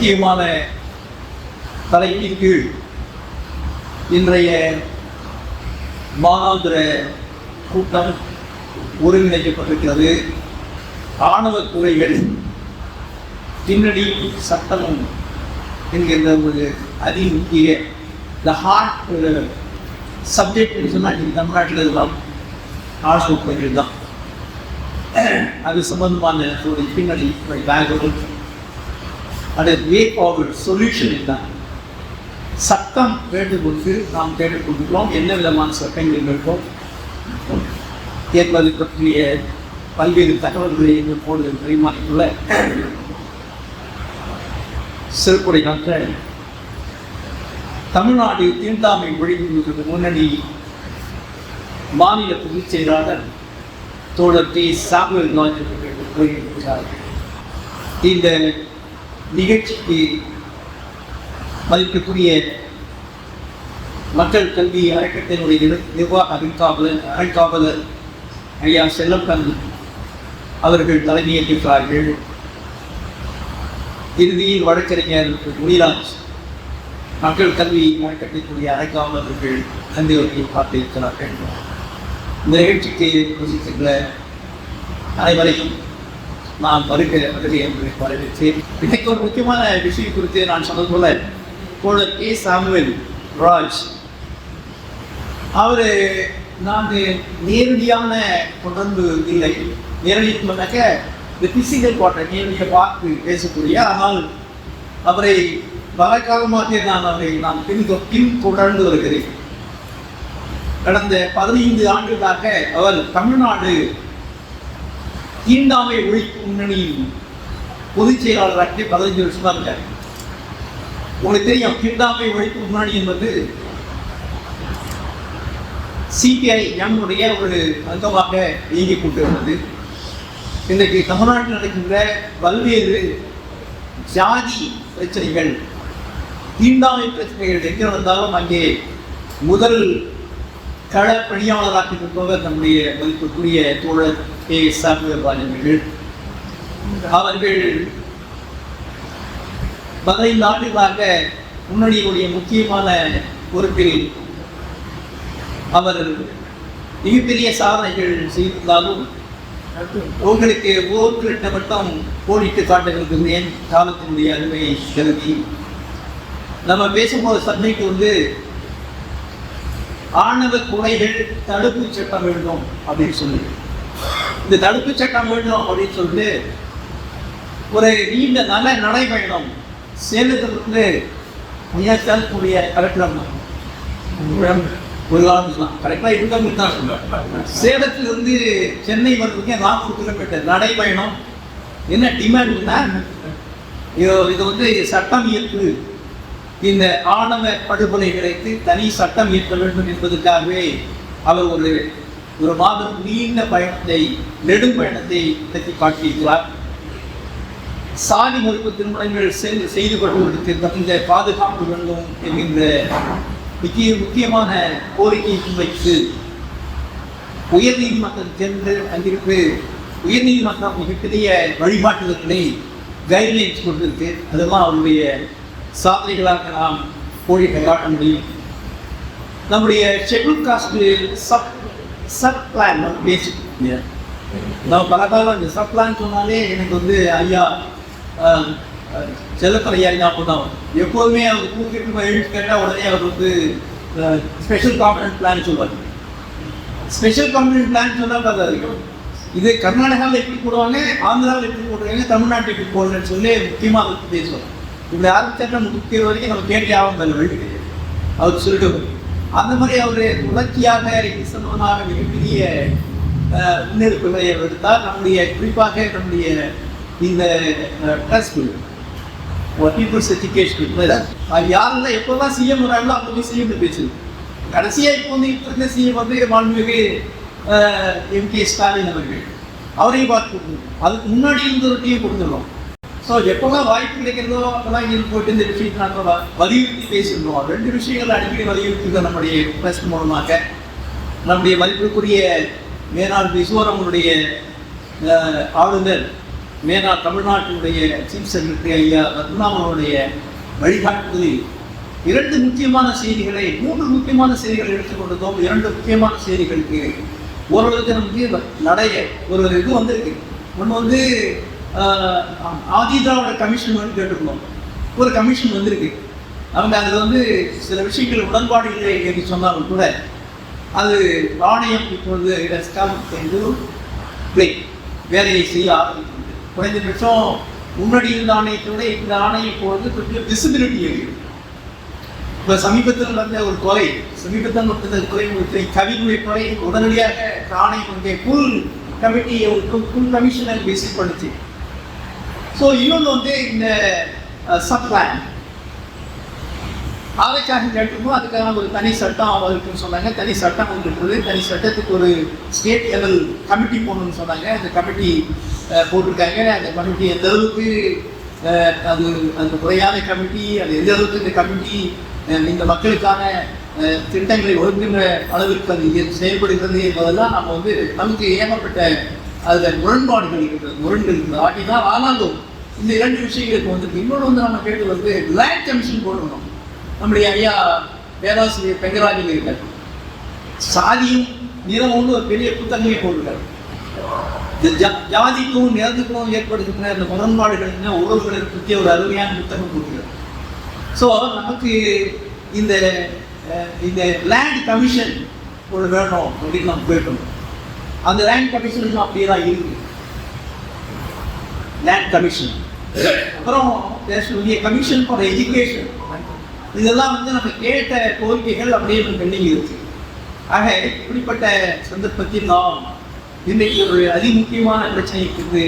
முக்கியமான தலைப்பின் கீழ் இன்றைய மாதாந்திர கூட்டம் ஒருங்கிணைக்கப்பட்டிருக்கிறது. ஆணவ துறைகள் பின்னணி சட்டமும் என்கின்ற ஒரு அதி முக்கிய த ஹார்ட் சப்ஜெக்ட் சொன்னால் தமிழ்நாட்டில் தமிழ்நாட்டில் எல்லாம் ஆசிரியர்கள் தான். அது சம்பந்தமான ஒரு பின்னணி பேக்ரவுண்ட் அது வே ஃபார்வர்ட் சொல்யூஷன் இதுதான் சட்டம் வேண்டுகொண்டு நாம் கேட்டுக்கொண்டிருக்கிறோம் என்ன விதமான சட்டங்கள் இருக்கோம் என்பது பற்றிய பல்வேறு தகவல்களை எங்கள் போடுதல் பரிமாறியுள்ள சிறப்புரை காற்ற தமிழ்நாடு தீண்டாமை ஒழிப்பு முன்னணி மாநில பொதுச் செயலாளர் தோழர் டி. சாமுவேல் நாயர் இந்த நிகழ்ச்சிக்கு மதிப்புக்குரிய மக்கள் கல்வி அறக்கட்டளையினுடைய நிர்வாக அறிவிக்காவலர் அழைக்காவலர் ஐயா செல்லப்பன் அவர்கள் தலைமையேற்கிறார்கள் இறுதியில் வழக்கறிஞர் முனிராஜ் மக்கள் கல்வி அறக்கட்டளைக்குரிய அழைக்காவலர்கள் தந்தையவர்கள் பார்த்திருக்கிறார்கள். இந்த நிகழ்ச்சிக்கு யோசிக்கின்ற அனைவரையும் நான் வருகிற வருகை என்று வரவேற்றேன் இன்னைக்கு ஒரு முக்கியமான விஷயம் குறித்து நான் சொன்னது போல தோழர் கே. சாமுவேல் ராஜ் அவர் நான் நேரடியான தொடர்பு இல்லை. நேரடி சொன்னாக்க இந்த பிசிக்கல் குவார்டர் நேரடியாக பார்த்து பேசக்கூடிய ஆனால் அவரை பல நான் அவரை நான் பின் பின் தொடர்ந்து வருகிறேன். கடந்த பதினைந்து ஆண்டுகளாக அவர் தமிழ்நாடு தீண்டாமை ஒழிப்பு முன்னணியின் பொதுச் செயலாளராக பதினஞ்சு வருஷமா இருக்காரு உங்களுக்கு தெரியும் தீண்டாமை ஒழிப்பு முன்னணி என்பது சிபிஐ எம்முடைய ஒரு அங்கமாக இயங்கிக் கொண்டிருந்தது. இன்றைக்கு தமிழ்நாட்டில் நடக்கின்ற பல்வேறு ஜாதி பிரச்சனைகள் தீண்டாமை பிரச்சனைகள் எங்கே வந்தாலும் அங்கே முதல் கள பணியாளராக இருப்பவர் நம்முடைய மதிப்புக்குரிய தோழர் கே சாமுவேல் அவர்கள் பதினைந்து ஆண்டுகளாக முன்னணியுடைய முக்கியமான பொறுப்பில் அவர் மிகப்பெரிய சாதனைகள் செய்திருந்தாலும் உங்களுக்கு ஓர்கிட்ட மட்டும் போடிட்டு காட்ட விரும்புகிறேன் காலத்தினுடைய அருமையை கருதி நம்ம பேசும்போது சந்தைக்கு வந்து ஆணவ கொலைகள் தடுப்பு சட்டம் வேண்டும் அப்படின்னு சொல்லி இந்த தடுப்பு சட்டம் வேண்டும் அப்படின்னு சொல்லிட்டு ஒரு நீண்ட நல்ல நடைபயணம் சேலத்திலிருந்து முயற்சிக்கூடிய கலெக்டர் ஒரு காலம் கரெக்டாக இருந்தவங்க தான் சொல்லுவேன் சேலத்திலிருந்து சென்னை வர்றதுக்கு நாற்பது கிலோமீட்டர் நடைபயணம் என்ன டிமாண்ட்னா இது இது வந்து சட்டம் இயற்று இந்த ஆணவ கிடைத்து தனி சட்டம் இயற்ற வேண்டும் என்பதற்காகவே அவர் ஒரு ஒரு மாதம் நீண்ட பயணத்தை நெடும் பயணத்தை நடத்தி காட்டியிருக்கிறார். சாதி மறுப்பு திருமணங்கள் செய்து செய்து கொள்வதற்கு தகுந்த பாதுகாப்பு வேண்டும் என்கின்ற முக்கிய முக்கியமான கோரிக்கையை முன்வைத்து உயர்நீதிமன்றம் சென்று அங்கிருந்து உயர்நீதிமன்றம் மிகப்பெரிய வழிபாட்டுகளை கைட்லைன்ஸ் கொண்டிருக்கு அதெல்லாம் அவருடைய சாதனைகளாக நாம் கோரிக்கை காட்ட முடியும் நம்முடைய schedule caste sub sub plan பேசிட்டு நான் பல காலம் இந்த சப் பிளான் சொன்னாலே எனக்கு வந்து ஐயா செல்லப்பன் ஐயா ஞாபகம் தான் வரும். எப்போதுமே அவர் கூப்பிட்டு எழுதி கேட்டால் உடனே அவர் வந்து ஸ்பெஷல் காம்பனன்ட் பிளான் சொல்லுவார் ஸ்பெஷல் காம்பனன்ட் பிளான் சொன்னால் பார்த்தாது இது கர்நாடகாவில் எப்படி போடுவாங்க ஆந்திராவில் எப்படி போடுறாங்க தமிழ்நாட்டில் எப்படி போடுறேன்னு சொல்லி முக்கியமாக அதை பற்றி பேசுவாங்க இப்படி ஆரம்பிச்சாக்க முக்கிய வரைக்கும் நம்ம கேட்டே ஆகும் வழி அவர் சொல்லிட்டு அந்த மாதிரி அவர் தொடர்ச்சியாக இது மிகப்பெரிய முன்னெடுப்புகளை எடுத்தால் நம்முடைய குறிப்பாக நம்முடைய இந்த ட்ரஸ்ட் பீப்புள்ஸ் எஜுகேஷன் அது யாரெல்லாம் எப்போல்லாம் சிஎம் வராங்களோ போய் சிஎம் பேசுது. கடைசியாக இப்போ வந்து இப்போ இருந்த சிஎம் வந்து மாண்புமிகு எம் கே ஸ்டாலின் அவர்கள். அவரையும் பார்த்து அதுக்கு முன்னாடி இருந்த ஒரு டீம் கொடுத்துருவோம் ஸோ எப்போல்லாம் வாய்ப்பு கிடைக்கிறதோ அப்பெல்லாம் இங்கே போயிட்டு இந்த விஷயத்தை நாங்கள் வலியுறுத்தி பேசியிருந்தோம் ரெண்டு விஷயங்கள் அடிக்கடி வலியுறுத்தி நம்முடைய ப்ரெஸ் மூலமாக நம்முடைய மதிப்புக்குரிய மேனாள் மிசோரமுடைய ஆளுநர் மேலா தமிழ்நாட்டினுடைய சீஃப் செக்ரட்டரி ஐயா ரத்னாமனுடைய வழிகாட்டுதலில் இரண்டு முக்கியமான செய்திகளை மூன்று முக்கியமான செய்திகளை எடுத்துக்கொண்டதும் இரண்டு முக்கியமான செய்திகளுக்கு ஓரளவுக்கு நமக்கு நடைய ஒரு இது வந்திருக்கு ஒன்று வந்து ஆஹ், ஆதி திராவிட கமிஷன் வந்து கேட்டுக்கணும். ஒரு கமிஷன் வந்திருக்கு. அவங்க அதில் வந்து சில விஷயங்கள் உடன்பாடு இல்லை என்று சொன்னாலும் கூட அது ஆணையம் இப்பொழுது என்று பிளே வேலையை செய்ய ஆரம்பிக்கிறது. குறைந்தபட்சம் முன்னாடி இருந்த ஆணையத்தை விட இந்த ஆணையம் இப்பொழுது கொஞ்சம் விசிபிலிட்டி இருக்குது இப்போ சமீபத்தில் நடந்த ஒரு கொலை சமீபத்தில் நடந்த கொலை ஒரு கவிதை கொலை உடனடியாக ஆணையம் வந்து ஃபுல் கமிட்டியை ஒரு ஃபுல் கமிஷனை விசிட் பண்ணுச்சு. ஸோ இன்னொன்று வந்து இந்த சப்ளான் ஆராய்ச்சியாக கேட்டுமோ அதுக்காக ஒரு தனி சட்டம் அவருக்குன்னு சொன்னாங்க. தனி சட்டம் ஒன்று இருக்குது தனி சட்டத்துக்கு ஒரு ஸ்டேட் லெவல் கமிட்டி போகணும்னு சொன்னாங்க. அந்த கமிட்டி போட்டிருக்காங்க. அந்த கமிட்டி எந்த அளவுக்கு அது அந்த முறையான கமிட்டி அது எந்த அளவுக்கு இந்த கமிட்டி இந்த மக்களுக்கான திட்டங்களை ஒழுங்குகிற அளவிற்கு அது செயல்படுகிறது என்பதெல்லாம் நம்ம வந்து நமக்கு ஏகப்பட்ட அதில் முரண்பாடுகள் இருக்கிறது முரண்கள் இருக்கிறது. ஆகிதான் ஆனாலும் இந்த இரண்டு விஷயங்களுக்கு வந்து இன்னொன்று வந்து நம்ம கேட்டு வந்து லேண்ட் கமிஷன் போடணும் நம்முடைய ஐயா பேராசிரியர் பெங்கராஜன் இருக்கார். சாதியும் நிறமும் ஒரு பெரிய புத்தகமே போட்டுருக்காரு. ஜா- ஜாதிக்கும் நிறத்துக்கும் ஏற்படுகின்ற இந்த முரண்பாடுகள் என்ன? உறவுகளை பற்றிய ஒரு அருமையான புத்தகம் போட்டிருக்காரு. ஸோ நமக்கு இந்த இந்த லேண்ட் கமிஷன் ஒரு வேணும் அப்படின்னு நம்ம கேட்டோம் அந்த லேண்ட் கமிஷனுக்கும் அப்படியே தான் இருக்கு. லேண்ட் கமிஷன் அப்புறம் கமிஷன் ஃபார் எஜுகேஷன் இதெல்லாம் வந்து நம்ம கேட்ட கோரிக்கைகள் அப்படியே பெண்டிங் இருக்கு. ஆக இப்படிப்பட்ட சந்தர்ப்பத்தில் நாம் இன்றைக்கு ஒரு அதிமுக்கியமான பிரச்சனைக்கு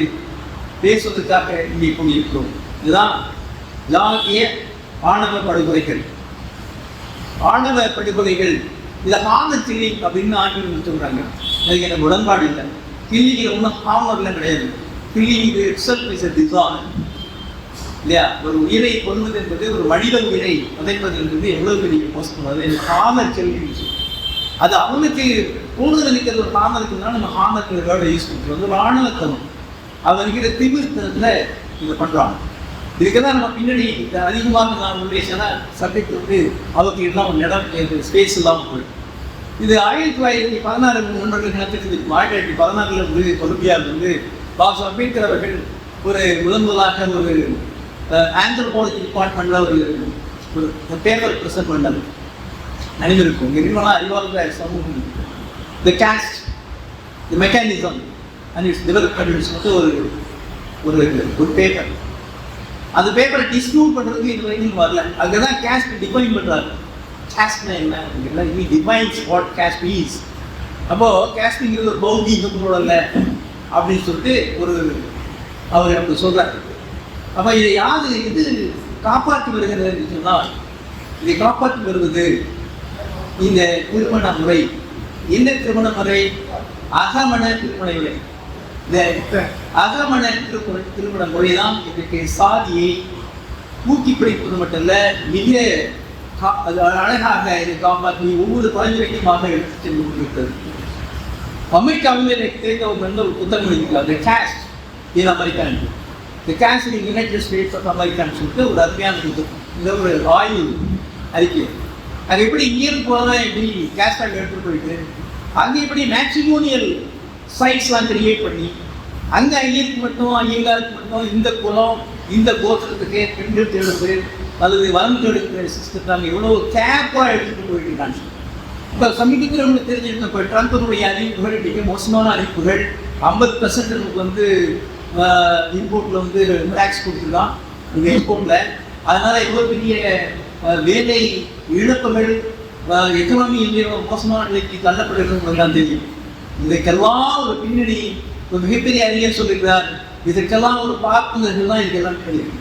பேசுவதற்காக இங்கே கொண்டிருக்கிறோம் இதுதான் லாகிய ஆணவ படுகொலைகள். ஆணவ படுகொலைகள். இதை ஆண அப்படின்னு ஆங்கிலம் சொல்கிறாங்க அதுக்கு எனக்கு உடன்பாடு இல்லை. கிள்ளிக்கு ஒன்றும் ஆணவர்லாம் கிடையாது. கிள்ளி இது இட்ஸெல்ஃப் இஸ் a இல்லையா? ஒரு உயிரை கொள்வது என்பது ஒரு மனித உயிரை உதைப்பது என்பது எவ்வளவு பெரிய மோசம் அது எனக்கு ஹாமர் கேள்வி அது அவனுக்கு கூடுதல் இருக்கிறது ஒரு ஹாமர் நம்ம ஹாமர் வேர்டை யூஸ் பண்ணுறோம் வந்து ஒரு ஆணவத்தனம். அவன் இருக்கிற திமிர்த்தனத்தில் இதை பண்ணுறான் இதுக்கு தான் நம்ம பின்னாடி அதிகமாக நான் உள்ளேன்னா சப்ஜெக்ட் வந்து அவருக்கு இல்லாமல் இடம் ஸ்பேஸ் இல்லாமல் போயிடும். இது ஆயிரத்தி தொள்ளாயிரத்தி பதினாறு முன்னோர்கள் நடத்திட்டு ஆயிரத்தி தொள்ளாயிரத்தி பதினாறுல ஒரு கொலம்பியாவில் வந்து பாபா அம்பேத்கர் அவர்கள் ஒரு முதன் முதலாக ஒரு ஆந்த்ரோபாலஜி டிபார்ட்மெண்ட்ல ஒரு ஒரு பேப்பர் ப்ரெசென்ட் பண்ணார் அணிந்திருக்கும். நிர்மலா அறிவாளர் சமூகம். The caste the mechanism and its development சொல்லிட்டு ஒரு ஒரு ஒரு பேப்பர் அந்த பேப்பரை டிஸ்பியூட் பண்ணுறதுக்கு இது வரைக்கும் வரல. அங்கே தான் கேஸ்ட் டிஃபைன் பண்ணுறாரு கேஸ்ட்னா என்ன அப்படிங்கிறத இனி டிஃபைன்ஸ் வாட் காஸ்ட் இஸ் அப்போது கேஸ்ட்டுங்கிறது ஒரு இந்த இல்லை. அப்படின்னு சொல்லிட்டு ஒரு அவர் நமக்கு சொல்கிறார் அப்போ இதை யாது இது காப்பாற்றி வருகிறது என்று சொன்னால் இதை காப்பாற்றி வருவது இந்த திருமண முறை. என்ன திருமண முறை? அகமண திருமண முறை. இந்த அகமண திருமண திருமண முறை தான் இன்றைக்கு சாதியை தூக்கி பிடிப்பது மட்டும் இல்லை மிக அழகாக இதை காப்பாற்றி ஒவ்வொரு தலைமுறைக்குமாக எடுத்து சென்று கொண்டிருக்கிறது அமெரிக்காவில் எனக்கு தெரிந்த ஒரு நல்ல ஒரு புத்தகம் இருக்கிறார் the caste in American the caste in united states of அமெரிக்கான்னு சொல்லிட்டு ஒரு அருமையான இது இந்த ஒரு ஆய்வு அறிக்கை. அது எப்படி இங்கிருந்து போனால் எப்படி கேஷ் அங்கே எடுத்துகிட்டு போயிட்டு அங்கே எப்படி மேட்ரிமோனியல் சைட்ஸ்லாம் கிரியேட் பண்ணி அங்கே ஐயருக்கு மட்டும் ஐயங்காருக்கு மட்டும் இந்த குலம் இந்த கோத்திரத்துக்கு பெண்கள் தேடுறது அல்லது வளர்ந்து தேடுகிற சிஸ்டத்தை எவ்வளோ கேப்பாக எடுத்துகிட்டு போயிட்டு இப்போ சமீபத்தில் உங்களுக்கு தெரிஞ்சிருந்த இப்போ ட்ரம்ப்னுடைய அறிவிப்புகள் மிக மோசமான அறிவிப்புகள் ஐம்பது பர்சன்ட் நமக்கு வந்து இம்போர்ட்டில் வந்து டேக்ஸ் கொடுத்துருக்கான். இந்த இம்போர்ட்டில் அதனால் எவ்வளோ பெரிய வேலை இழப்புகள் எக்கனாமி இந்திய மோசமான நிலைக்கு தள்ளப்படுகிறது தான் தெரியும். இதற்கெல்லாம் ஒரு பின்னணி ஒரு மிகப்பெரிய அறிஞர் சொல்லியிருக்கிறார் இதற்கெல்லாம் ஒரு பார்ப்பனர்கள் தான் இதுக்கெல்லாம் தெரியும்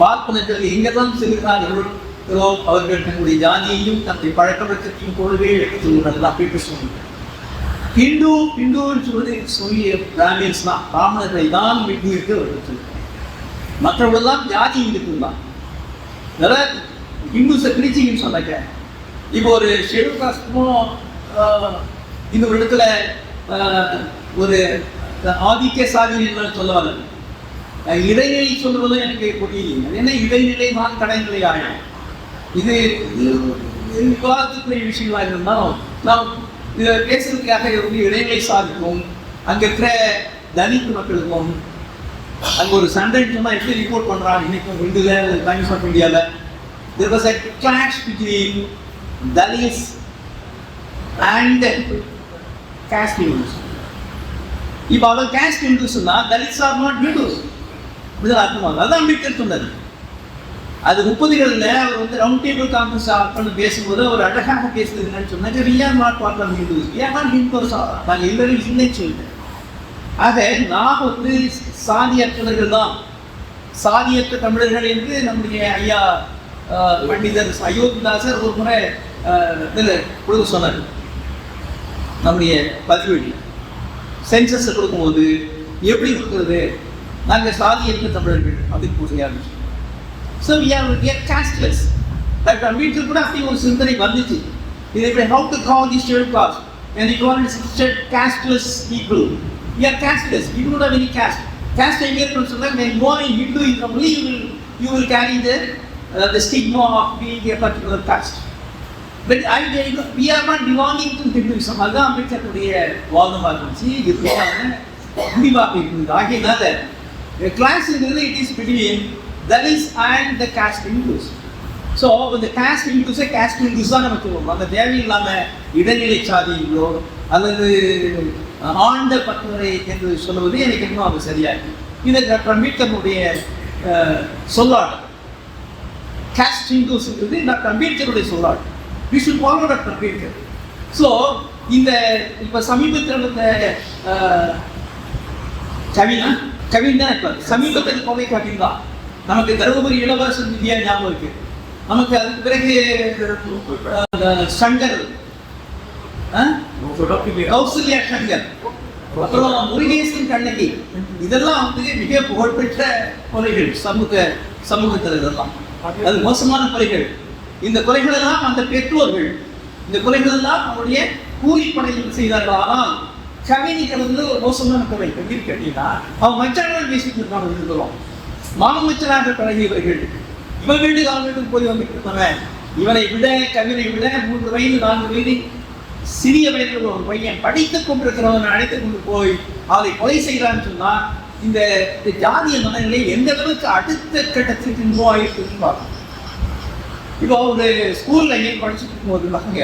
பார்ப்பனர்கள் எங்கெல்லாம் செல்கிறார்களோ அவர்கள் தங்களுடைய ஜாதியையும் தன்னுடைய பழக்க வழக்கத்தையும் போலவே எடுத்து சொல்கிறார்கள் அப்படி பேசுவாங்க ஹிந்து ஹிந்து சொல்வது சொல்லிய பிராமின்ஸ் தான். பிராமணர்களை தான் விட்டு அவர்கள் சொல்லுவாங்க மற்றவர்களெல்லாம் ஜாதி இந்துக்கள் தான். அதனால ஹிந்துஸை பிரிச்சிங்கன்னு சொன்னாங்க. இப்போ ஒரு ஷெடியூல் காஸ்டும் இந்த ஒரு இடத்துல ஒரு ஆதிக்க சாதி என்று சொல்லுவாங்க. இடைநிலை சொல்வது எனக்கு புரியல. என்ன இடைநிலை தான் கடைநிலை ஆகும்? இது இது இது விவாதத்துக்குரிய விஷயங்களா இருந்தாலும் நாம் இதை பேசுறதுக்காக வந்து இடைநிலை சாதிக்கும் அங்க இருக்கிற தலித் மக்களுக்கும் அங்க ஒரு சண்டை சொன்னா எப்படி ரிப்போர்ட் பண்ணுறான் இன்னைக்கும் இந்துல டைம்ஸ் ஆஃப் இந்தியால there was a clash between Dalits and caste Hindus. இப்போ அவர் caste Hindus சொன்னா Dalits are not Hindus. இப்படிதான் அர்த்தமாகும் அதான் அம்பேத்கர் சொன்னார். அது முப்பதுகளில் அவர் வந்து ரவுண்ட் டேபிள் கான்ஃபரன்ஸ் பண்ணி பேசும்போது அவர் அழகாக பேசுறது என்னன்னு சொன்னாங்க we are not part of Hindus we are not Hindus நாங்கள் எல்லாரும் இல்லைன்னு சொல்லிட்டேன். ஆக நான் வந்து சாதியற்றவர்கள் தான். சாதியற்ற தமிழர்கள் என்று நம்முடைய ஐயா பண்டிதர் அயோத்திதாசர் ஒரு முறை இதில் கொடுக்க சொன்னார். நம்முடைய பதிவெளி சென்சஸ் கொடுக்கும்போது எப்படி கொடுக்குறது? நாங்கள் சாதியற்ற தமிழர்கள் அப்படின்னு கூறிய ஆரம்பிச்சோம் so we are we are casteless doctor Ambedkar கூட அப்படி ஒரு சிந்தனை வந்துச்சு இது எப்படி how to call the shed caste and he called it shed casteless people we are casteless we don't have any caste caste எங்கே இருக்குன்னு சொன்னால் when you are in Hindu in only you will you will carry the uh, the stigma of being a particular caste. But I we are not belonging to Hinduism அதுதான் அம்பேத்கருடைய வாதமாக இருந்துச்சு இது முடிவாக இருந்தது ஆகையினால கிளாஸ்ங்கிறது it is between Dalits and the caste Hindus so இந்த caste இந்துஸை காஸ்ட் இந்துஸ் தான் நம்ம சொல்லுவோம் அந்த தேவையில்லாமல் இடைநிலை சாதியங்களோ அல்லது ஆழ்ந்த பற்றுவரை என்று சொல்லுவது எனக்கு இன்னும் அது சரியாக இது டாக்டர் அம்பேத்கருடைய அஹ், சொல்லாடல் caste Hindusங்கிறது டாக்டர் அம்பேத்கருடைய சொல்லாடல் we should follow doctor Ambedkar so இந்த இப்போ சமீபத்தில் இருந்த அஹ், கவிஞர் கவின் சமீபத்தில் கோவை கவின் நமக்கு தருமபுரி இளவரசன் நிதியா ஞாபகம் இருக்கு. நமக்கு அதுக்கு பிறகு சங்கர் கௌசல்யா சங்கர் அப்புறம் முருகேசன் கண்ணகி. இதெல்லாம் வந்து மிக புகழ்பெற்ற கொலைகள் சமூக சமூகத்தில் இதெல்லாம். அது மோசமான கொலைகள். இந்த கொலைகள் எல்லாம் அந்த பெற்றோர்கள் இந்த கொலைகள் எல்லாம் அவருடைய கூலிப்படையில் செய்தார்கள். ஆனால் கவிஞர்கள் வந்து ஒரு மோசமான குறை எப்படி அப்படின்னா அவன் மச்சானால் பேசிட்டு இருக்காங்க இருக்கிறோம் மாமச்சனாக பழகியவர்கள் இவன் வீடு காலங்களுக்கு வீட்டுக்கு போய் வந்துட்டு இருந்தவன் இவனை விட கவினை விட மூன்று வயது நான்கு வயது சிறிய வயதில் ஒரு பையன் படித்துக் கொண்டிருக்கிறவன் அழைத்துக் கொண்டு போய் அவரை கொலை செய்கிறான்னு சொன்னால் இந்த ஜாதிய மனநிலை எந்த அளவுக்கு அடுத்த கட்டத்திற்கு இன்வால்வ் பார்க்கணும். இப்போ ஒரு ஸ்கூலில் எங்கேயும் படிச்சுட்டு இருக்கும்போது பசங்க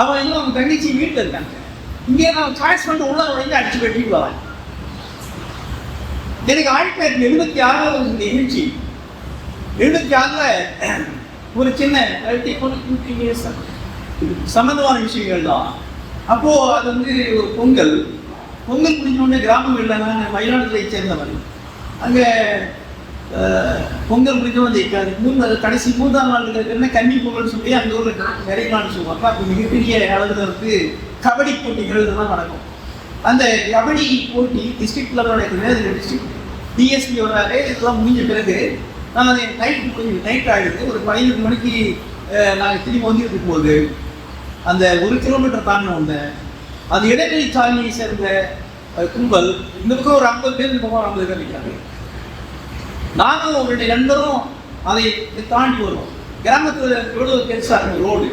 அவன் இன்னும் அவங்க தங்கச்சி வீட்டில் இருக்காங்க. இங்கே நான் சாய்ஸ் பண்ணி உள்ள உடனே அடிச்சு வெட்டிட்டு வரேன் எனக்கு ஆயிரத்தி தொள்ளாயிரத்தி எழுபத்தி ஆறாவது நிகழ்ச்சி. எழுபத்தி ஆறில் ஒரு சின்ன சம்மந்தமான விஷயங்கள் தான் அப்போது அது வந்து ஒரு பொங்கல். பொங்கல் முடிஞ்சோடனே கிராமம் இல்லைன்னா மயிலாடுதுறையை சேர்ந்தவன். அங்கே பொங்கல் முடிஞ்ச வந்து மூணு கடைசி மூன்றாம் நாள் என்ன கன்னி பொங்கல் சொல்லி அந்த ஊரில் நிறையலான்னு சொல்லுவாங்க. அப்போ மிகப்பெரிய அளவில் வந்து கபடி போட்டிகள் இதெல்லாம் நடக்கும். அந்த கபடி போட்டி டிஸ்ட்ரிக்ட் லெவலோட இருக்குது டிஸ்ட்ரிக்ட் டிஎஸ்பி வராரு இதெல்லாம் முடிஞ்ச பிறகு நான் நைட் கொஞ்சம் நைட் ஆகிடுது ஒரு பதினெட்டு மணிக்கு நாங்கள் திரும்பி வந்துட்டு இருக்கும்போது அந்த ஒரு கிலோமீட்டர் தாண்டின ஒன்று அந்த இடைவெளி சாலையை சேர்ந்த கும்பல் இந்த பக்கம் ஒரு ஐம்பது பேர் இந்த பக்கம் ஒரு ஐம்பது பேர் நிற்கிறாங்க ஒரு அவருடைய நண்பரும் அதை தாண்டி வருவோம். கிராமத்தில் எவ்வளோ பெருசாக இருக்கும் ரோடு.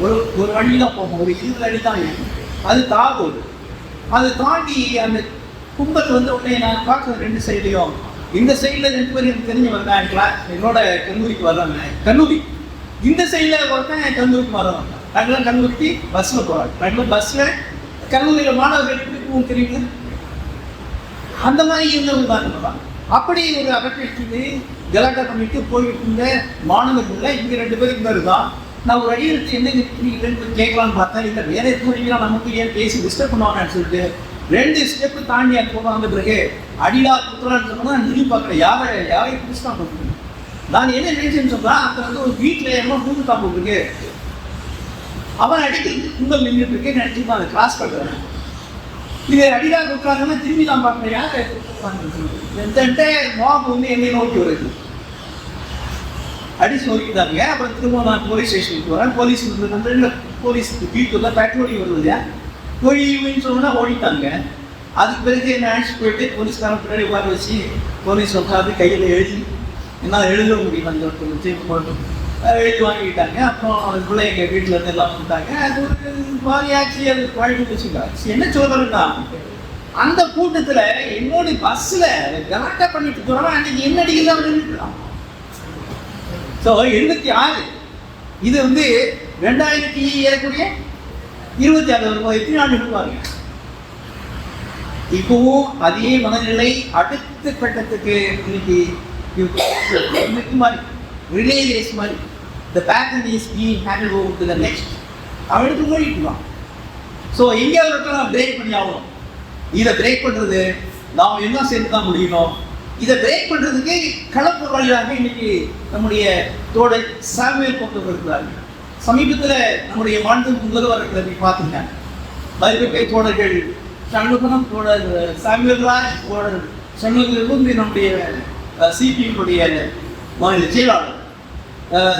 ஒரு ஒரு வழி தான் போகும். ஒரு இருபது அடி தான் இருக்கும் அது தார் அது அதை தாண்டி அந்த கும்பல் வந்து உடனே நான் பார்க்குறேன் ரெண்டு சைட்லையும் இந்த சைடில் ரெண்டு பேரும் எனக்கு தெரிஞ்சு வந்தேன் கிளாஸ் என்னோட கல்லூரிக்கு வர்றாங்க. கல்லூரி. இந்த சைடில் ஒருத்தன் கல்லூரிக்கு வர்றவங்க ரெகுலர் கல்லூரிக்கு பஸ்ஸில் போகிறாங்க ரெகுலர் பஸ்ஸில் கல்லூரியில் மாணவர்கள் எப்படி போகும் அந்த மாதிரி இருந்தவங்க தான் அப்படி ஒரு அகற்றிட்டு கலாட்டா பண்ணிட்டு போயிட்டு இருந்த மாணவர்கள்ல இங்கே ரெண்டு பேரும் மாதிரி தான் நான் ஒரு அடியெடுத்து என்ன நிற்கிறீங்கன்னு கேட்கலான்னு பார்த்தேன் இல்லை வேற எதுவும் நமக்கு ஏன் பேசி டிஸ்டர்ப் பண்ணுவாங்கன்னு சொல்லிட்டு ரெண்டு ஸ்டெப் தாண்டி அது போக பிறகு அடிடா குத்துறான்னு சொன்னால் நான் பார்க்கல. பார்க்குறேன் யாரை யாரையும் பிடிச்சிட்டா பார்க்கணும்? நான் என்ன நினைச்சேன்னு சொன்னால் அங்க வந்து ஒரு வீட்டில் எல்லாம் பூந்து தான் இருக்கு அவன் அடிக்கடி உங்கள் நின்றுட்டு இருக்கேன் நினச்சி அதை கிராஸ் பண்ணுறேன் இது அடிதாக உட்கார்ந்தோன்னா திரும்பி நான் பார்க்குறேன் யாரை எந்த மோகம் வந்து என்னை நோக்கி வருது. அடி சொல்லிட்டாங்க அப்புறம் திரும்ப நான் போலீஸ் ஸ்டேஷனுக்கு வரேன் போலீஸ் வந்து போலீஸ் வீட்டுக்குள்ள பெட்ரோலிங் வருது இல்லையா? போயின்னு சொன்னா ஓடிட்டாங்க. அதுக்கு பிறகு என்ன அழைச்சிட்டு போயிட்டு போலீஸ்காரன் பின்னாடி உட்கார வச்சு போலீஸ் உட்காந்து கையில் எழுதி என்ன எழுத முடியும் அந்த ஒருத்தர் வச்சு போட்டு. எழுதி வாங்கிட்டாங்க. அப்புறம் பிள்ளை எங்கள் வீட்டில் இருந்து எல்லாம் வந்துட்டாங்க. அது ஒரு மாதிரி ஆச்சு. அது வாழ்க்கை வச்சுக்காச்சு என்ன சொல்கிறேன்னா அந்த கூட்டத்தில் என்னோட பஸ்ஸில் கலாட்டா பண்ணிட்டு போகிறோம் அன்னைக்கு என்ன அடிக்கலாம் நின்றுட்டான் ஸோ எழுபத்தி ஆறு. இது வந்து ரெண்டாயிரத்தி ஏறக்கூடிய இருபத்தி ஆறு வரும்போது எத்தனை ஆண்டு பாருங்க. இப்பவும் அதே மனநிலை அடுத்த கட்டத்துக்கு இன்னைக்கு இன்னைக்கு மாதிரி ரிலே ரேஸ் மாதிரி. The pattern is being handle over to the next அவனுக்கு போயிட்டுலாம் ஸோ எங்கேயாவது நான் பிரேக் பண்ணி ஆகணும். இதை பிரேக் பண்ணுறது நாம் என்ன சேர்ந்து தான் முடியணும். இதை பிரேக் பண்ணுறதுக்கு வழியாக இன்னைக்கு நம்முடைய தோழர் சாமியல் கொண்டு வருகிறார்கள். சமீபத்தில் நம்முடைய மாநில முதல்வர்களை போய் பார்த்துருக்காங்க. மதிப்பிற்கை தோழர்கள் சண்முகனம் தோழர் சாமுவேல் ராஜ் தோழர் சண்முகத்திலிருந்து நம்முடைய சிபிஎம்னுடைய மாநில செயலாளர்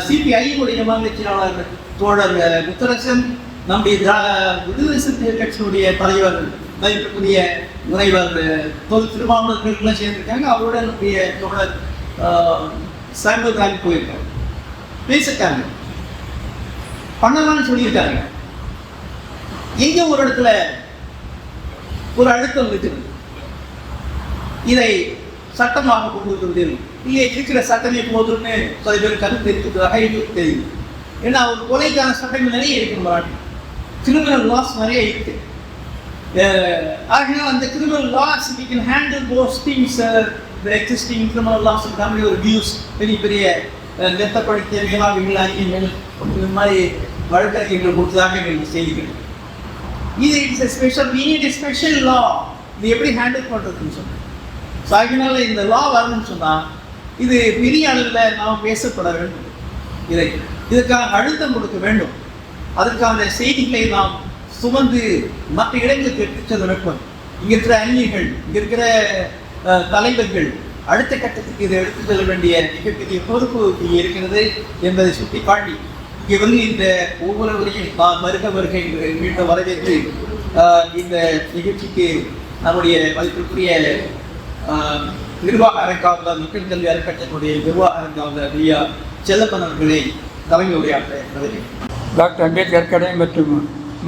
சிபிஐனுடைய மாநில செயலாளர் தோழர் முத்தரசன் நம்முடைய திரா- விடுதலை சிறுத்தைகள் கட்சியினுடைய தலைவர் மதிப்பிற்குரிய முனைவர் தொல் திருமாவளவர்கள்லாம் சேர்ந்திருக்காங்க. அவரோட என்னுடைய தோழர் அஹ், சாமுவேல் போயிருக்காங்க பேசிருக்காங்க பண்ணலாம்னு சொல்லியிருக்காங்க. எங்க ஒரு இடத்துல ஒரு அழுத்தம் இருக்குது? இதை சட்டமாக கொண்டு வருவது இல்லையே இருக்கிற சட்டமே போதும்னு சில பேர் கருத்து இருக்கிறதாக எங்களுக்கு தெரியும். ஏன்னா ஒரு கொலைக்கான சட்டங்கள் நிறைய இருக்கு நம்ம நாட்டில் கிரிமினல் லாஸ் நிறைய இருக்கு அஹ் அந்த criminal laws we can handle those things uh, the existing criminal laws Tamil ஒரு வியூஸ் பெரிய பெரிய நிறுத்தப்படுத்தியவர்களாக நிறுத்தப்படுத்தியர்களாக விங்களாக்கியங்கள் இது மாதிரி வழக்கறிஞர்கள் கொடுத்ததாக எங்களுக்கு செய்திகள் இது it's a special we it a special law இது எப்படி ஹேண்டில் பண்ணுறதுன்னு சொன்னேன் ஸோ ஆகினால இந்த லா வரணும்னு சொன்னால் இது பெரிய அளவில் நாம் பேசப்பட வேண்டும் இதை இதற்காக அழுத்தம் கொடுக்க வேண்டும். அதற்கான செய்திகளை நாம் சுமந்து மற்ற இடங்களுக்கு எடுத்துச் செல்ல இங்க இருக்கிற அந்நியர்கள் இங்க இருக்கிற தலைவர்கள் அடுத்த கட்டத்துக்கு இதை எடுத்துச் செல்ல வேண்டிய மிகப்பெரிய பொறுப்பு இங்கே இருக்கிறது என்பதை சுட்டி காட்டி இங்கே வந்து இந்த ஒவ்வொருவரையும் நான் வருக வருகை என்று மீண்டும் வரவேற்று இந்த நிகழ்ச்சிக்கு நம்முடைய மதிப்பிற்குரிய நிர்வாக அரங்காவலர் மக்கள் கல்வி அறக்கட்டளையுடைய நிர்வாக அரங்காவலர் ஐயா செல்லப்பன் அவர்களை தலைமை உரையாற்ற டாக்டர் அம்பேத்கர் கடை மற்றும்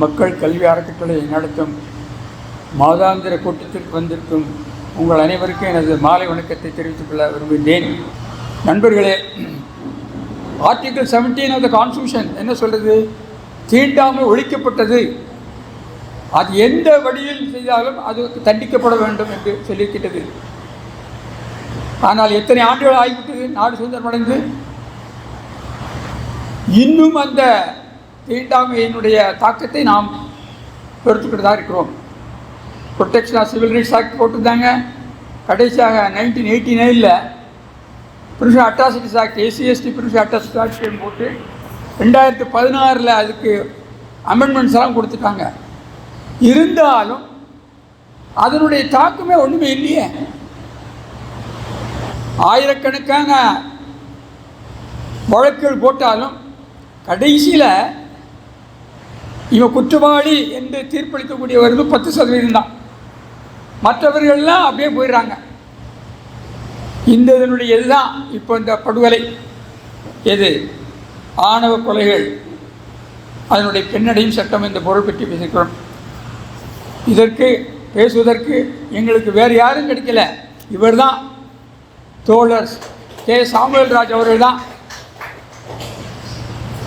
மக்கள் கல்வி அறக்கட்டளை நடத்தும். மாதாந்திர கூட்டத்திற்கு வந்திருக்கும் உங்கள் அனைவருக்கும் எனது மாலை வணக்கத்தை தெரிவித்துக் கொள்ள விரும்புகிறேன் நண்பர்களே ஆர்டிகிள் 17 ஆஃப் த கான்ஸ்டியூஷன் என்ன சொல்கிறது தீண்டாமல் ஒழிக்கப்பட்டது. அது எந்த வழியில் செய்தாலும் அது தண்டிக்கப்பட வேண்டும் என்று சொல்லியிருக்கிறது. ஆனால் எத்தனை ஆண்டுகள் ஆகிவிட்டது? நாடு சுதந்திரம் அடைந்து இன்னும் அந்த தீண்டாமையினுடைய தாக்கத்தை நாம் பொறுத்துக்கிட்டு தான் இருக்கிறோம். Protection of civil rights act போட்டிருந்தாங்க. கடைசியாக நைன்டீன் எயிட்டி நைனில் prevention atrocities act SC ST ST prevention atrocity act போட்டு ரெண்டாயிரத்து பதினாறில் அதுக்கு அமெண்ட்மெண்ட்ஸ் எல்லாம் கொடுத்துட்டாங்க. இருந்தாலும் அதனுடைய தாக்கமே ஒன்றுமே இல்லையே. ஆயிரக்கணக்கான வழக்குகள் போட்டாலும் கடைசியில் இவன் குற்றவாளி என்று தீர்ப்பளிக்கக்கூடியவர்கள் பத்து சதவீதம் தான். மற்றவர்கள்லாம் அப்படியே போயிடுறாங்க. இந்த இதனுடைய இதுதான் இப்போ இந்த படுகொலை. எது? ஆணவ கொலைகள். அதனுடைய பின்னடையும் சட்டம் இந்த பொருள் பற்றி பேசிக்கிறோம். இதற்கு பேசுவதற்கு எங்களுக்கு வேறு யாரும் கிடைக்கல. இவர்தான் தோழர் கே. சாமுவேல் ராஜ் அவர்கள் தான்.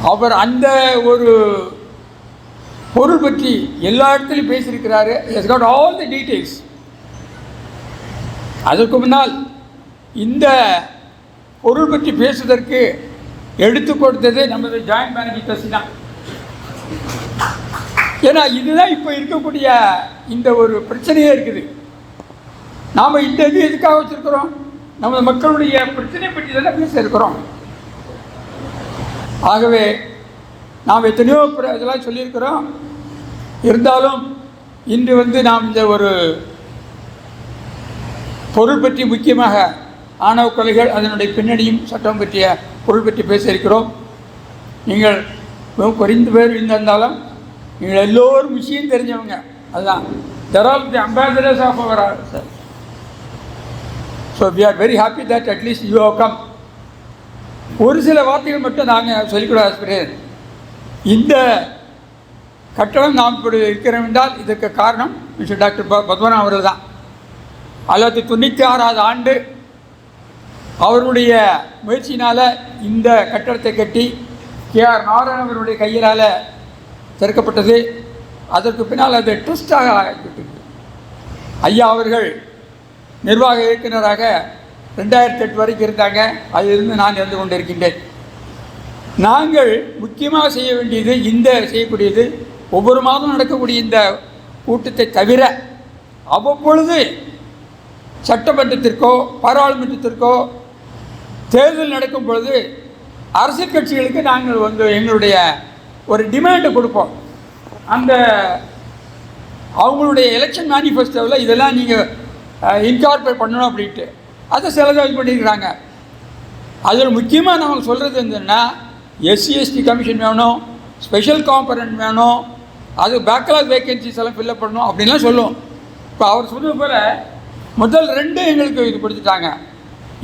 அவர் அந்த ஒரு பொருள் பற்றி எல்லா இடத்துலையும் பேசியிருக்கிறாரு. Is got all the details அதற்கு முன்னால் இந்த பொருள் பற்றி பேசுவதற்கு எடுத்து கொடுத்தது நமது ஜாயின்ட் மேனேஜ் தான். ஏன்னா இதுதான் இப்போ இருக்கக்கூடிய இந்த ஒரு பிரச்சனையே இருக்குது. நாம் இந்த இது எதுக்காக வச்சுருக்கிறோம்? நமது மக்களுடைய பிரச்சனை பற்றி தானே பேச இருக்கிறோம். ஆகவே நாம் எத்தனையோ இதெல்லாம் சொல்லியிருக்கிறோம். இருந்தாலும் இன்று வந்து நாம் இந்த ஒரு பொருள் பற்றி முக்கியமாக ஆணவ கொலைகள் அதனுடைய பின்னணியும் சட்டம் பற்றிய பொருள் பற்றி பேச இருக்கிறோம். நீங்கள் மிகவும் குறைந்த பேர் இருந்திருந்தாலும் நீங்கள் எல்லோரும் விஷயம் தெரிஞ்சவங்க. அதுதான். There all the ambassadors of our sir so we are very happy that at least you you ஒரு சில வார்த்தைகள் மட்டும் நாங்கள் சொல்லிக்கூட ஆசிரியர் இந்த கட்டணம் நாம் இப்படி இருக்கிறோம் என்றால் இதற்கு காரணம் மிஸ்டர் டாக்டர் ப பத்மநாபன் அவர்கள் தான் அல்லது தொண்ணூற்றி ஆறாவது ஆண்டு அவருடைய முயற்சியினால் இந்த கட்டடத்தை கட்டி கே ஆர் நாராயணன் அவருடைய கையினால் திறக்கப்பட்டது. அதற்கு பின்னால் அது ட்ரஸ்டாக ஆகிவிட்டது. ஐயா அவர்கள் நிர்வாக இயக்குனராக ரெண்டாயிரத்தி எட்டு வரைக்கும் இருந்தாங்க. அதிலிருந்து நான் இருந்து கொண்டிருக்கின்றேன். நாங்கள் முக்கியமாக செய்ய வேண்டியது இந்த செய்யக்கூடியது ஒவ்வொரு மாதம் நடக்கக்கூடிய இந்த கூட்டத்தை தவிர அவ்வப்பொழுது சட்டமன்றத்திற்கோ பாராளுமன்றத்திற்கோ தேர்தல் நடக்கும் பொழுது அரசியல் கட்சிகளுக்கு நாங்கள் வந்து எங்களுடைய ஒரு டிமாண்டு கொடுப்போம். அந்த அவங்களுடைய எலெக்ஷன் மேனிஃபெஸ்டோவில் இதெல்லாம் நீங்கள் இன்கார்பரேட் பண்ணணும் அப்படின்ட்டு. அதை சிலதாக இது பண்ணியிருக்கிறாங்க. அதில் முக்கியமாக நாங்கள் சொல்கிறது என்னன்னா எஸ்சி எஸ்டி கமிஷன் வேணும் ஸ்பெஷல் காம்பனன்ட் வேணும் அது பேக்லாக் வேகன்சிஸ் எல்லாம் ஃபில்லப் பண்ணணும் அப்படின்லாம் சொல்லுவோம் இப்போ அவர் சொன்னது போல் முதல் ரெண்டு எங்களுக்கு இது கொடுத்துட்டாங்க.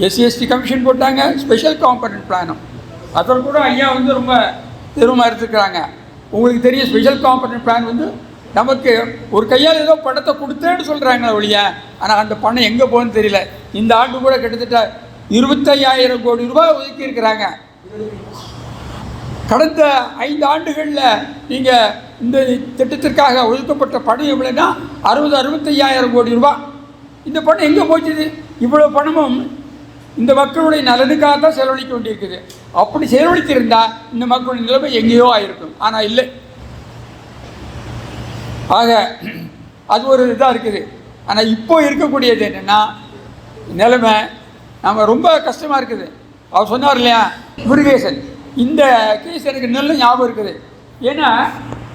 எஸ்சிஎஸ்டி கமிஷன் போட்டாங்க ஸ்பெஷல் காம்பனன்ட் பிளானும் அதில் கூட ஐயா வந்து ரொம்ப திரும்ப எடுத்துக்கிறாங்க உங்களுக்கு தெரியும் ஸ்பெஷல் காம்பனன்ட் பிளான் வந்து நமக்கு ஒரு கையால் ஏதோ பணத்தை கொடுத்தேன்னு சொல்கிறாங்களே ஒழிய ஆனால் அந்த பணம் எங்கே போகணும்னு தெரியல. இந்த ஆண்டு கூட கிட்டத்தட்ட இருபத்தையாயிரம் கோடி ரூபாய் ஒதுக்கி இருக்கிறாங்க கடந்த ஐந்து ஆண்டுகளில் நீங்கள் இந்த திட்டத்திற்காக ஒதுக்கப்பட்ட பணம் எவ்வளோன்னா அறுபது அறுபத்தையாயிரம் கோடி ரூபா. இந்த பணம் எங்கே போச்சுது? இவ்வளோ பணமும் இந்த மக்களுடைய நலனுக்காக தான் செலவழிக்க வேண்டியிருக்குது. அப்படி செலவழித்திருந்தால் இந்த மக்களுடைய நிலைமை எங்கேயோ ஆயிருக்கும். ஆனால் இல்லை. ஆக அது ஒரு இதாக இருக்குது. ஆனால் இப்போ இருக்கக்கூடியது என்னென்னா நிலைமை நம்ம ரொம்ப கஷ்டமாக இருக்குது. அவர் சொன்னார் இல்லையா? முருகேசன் இந்த கேஸ் எனக்கு நல்ல ஞாபகம் இருக்குது. ஏன்னா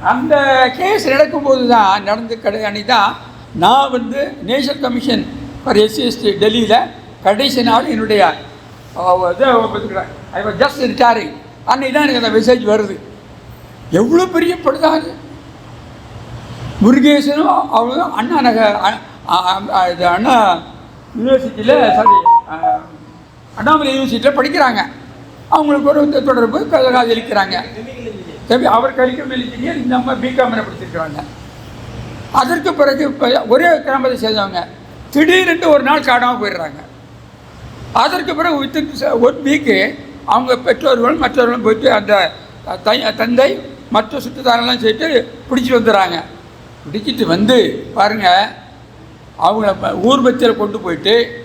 அந்த கேஸ் நடக்கும்போது தான் நடந்து கடை அன்னைக்கு தான் நான் வந்து நேஷனல் கமிஷன் ஃபார் எஸ்சிஎஸ்டி டெல்லியில் கடைசி நாள் என்னுடைய ஐ வாஸ் ஜஸ்ட் ரிட்டாரிங் அன்னைக்கு தான் எனக்கு அந்த மெசேஜ் வருது. எவ்வளோ பெரிய படுதாது முருகேசனும் அவங்களும் அண்ணா நகர் அ- இது அண்ணா யூனிவர்சிட்டியில் சாரி அண்ணாமலை யூனிவர்சிட்டியில் படிக்கிறாங்க. அவங்களுக்கு ஒரு இந்த தொடர்பு க- அளிக்கிறாங்க அவர் கழிக்கும் இன்ஜினியர் நம்ம பிகாம் படிச்சிருக்கிறாங்க அதற்கு பிறகு இப்போ ஒரே கிராமத்தை சேர்ந்தவங்க திடீரென்று ஒரு நாள் காணாமல் போயிடுறாங்க. அதற்கு பிறகு வித்தின் ஒன் வீக்கு அவங்க பெற்றோர்களும் மற்றவர்களும் போயிட்டு அந்த தை- தந்தை மற்ற சுற்றுத்தாரெல்லாம் சேர்த்து பிடிச்சிட்டு வந்துடுறாங்க. பிடிச்சிட்டு வந்து பாருங்கள் அவங்கள ப- ஊர்வலத்தில் கொண்டு போயிட்டு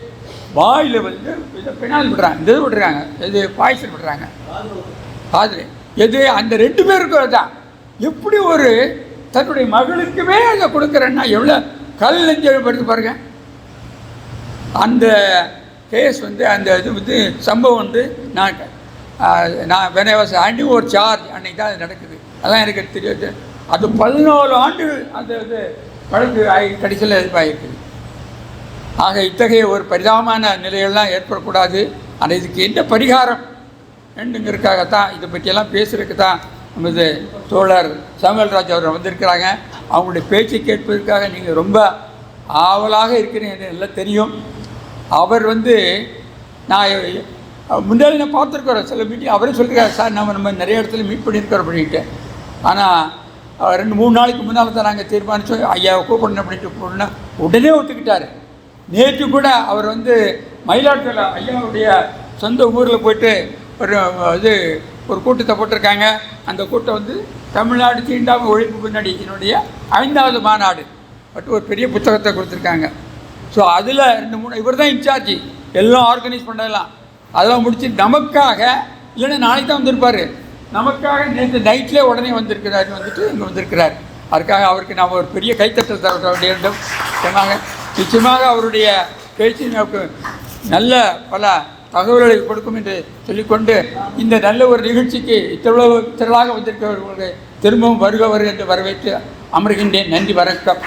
வாயில் வந்து இதை பினால் விடுறாங்க. இந்த இது விடுறாங்க இது பாய்ச்சல் விடுறாங்க காது எது? அந்த ரெண்டு பேருக்கும் தான். எப்படி ஒரு தன்னுடைய மகளுக்குமே அதை கொடுக்குறேன்னா எவ்வளோ கல் நெஞ்சல் படுத்து பாருங்க. அந்த கேஸ் வந்து அந்த இது வந்து சம்பவம் வந்து நான் ஆஹ், நான் வெனவாஸ் ஆண்டி ஒரு சார்ஜ் அன்னைக்கு தான் அது நடக்குது. அதான் எனக்கு தெரியாது. அது பதினோரு ஆண்டு அந்த இது வழக்கு ஆகி கடைசியில் இதுவாகிருக்குது ஆக இத்தகைய ஒரு பரிதாபமான நிலையெல்லாம் ஏற்படக்கூடாது. ஆனால் இதுக்கு என்ன பரிகாரம்? வேண்டுங்கிறதுக்காகத்தான் இதை பற்றியெல்லாம் பேசுறதுக்கு தான் நமது தோழர் சாமுவேல்ராஜ் அவர் வந்திருக்கிறாங்க. அவங்களுடைய பேச்சை கேட்பதற்காக நீங்கள் ரொம்ப ஆவலாக இருக்கிறீங்க எனக்கு நல்லா தெரியும். அவர் வந்து நான் முன்னாடி நான் பார்த்துருக்குறோம். சில மீட்டிங் அவரே சொல்லியிருக்காரு சார் நம்ம நம்ம நிறைய இடத்துல மீட் பண்ணியிருக்கிறோம் அப்படின்ட்டு. ஆனால் ரெண்டு மூணு நாளைக்கு முன்னால் தான் நாங்கள் தீர்மானித்தோம் ஐயாவை கூப்பிடணும் அப்படின்ட்டு கூப்பிடனா உடனே ஒத்துக்கிட்டாரு. நேற்று கூட அவர் வந்து மயிலாடுதுறை ஐயாவுடைய சொந்த ஊரில் போயிட்டு ஒரு இது ஒரு கூட்டத்தை போட்டிருக்காங்க. அந்த கூட்டம் வந்து தமிழ்நாடு தீண்டாமல் ஒழிப்பு முன்னாடி என்னுடைய ஐந்தாவது மாநாடு. பட் ஒரு பெரிய புத்தகத்தை கொடுத்துருக்காங்க. ஸோ அதில் ரெண்டு மூணு இவர் தான் இன்சார்ஜி எல்லாம் ஆர்கனைஸ் பண்ணதெல்லாம். அதெல்லாம் முடிச்சு நமக்காக இல்லைன்னா நாளைக்கு தான் வந்திருப்பார். நமக்காக நேற்று நைட்லேயே உடனே வந்திருக்கிறார் வந்துட்டு இங்கே வந்திருக்கிறார். அதுக்காக அவருக்கு நாம் ஒரு பெரிய கைத்தட்டல் தர வேண்டும். சொன்னாங்க. நிச்சயமாக அவருடைய பேச்சு நமக்கு நல்ல பல தகவல்களை கொடுக்கும் என்று சொல்லிக்கொண்டு இந்த நல்ல ஒரு நிகழ்ச்சிக்கு இவ்வளவு திரளாக வந்திருக்கிறவர்களுக்கு திரும்பவும் வருக வருக என்று வரவேற்று அமர்கின்றேன். நன்றி வணக்கம்.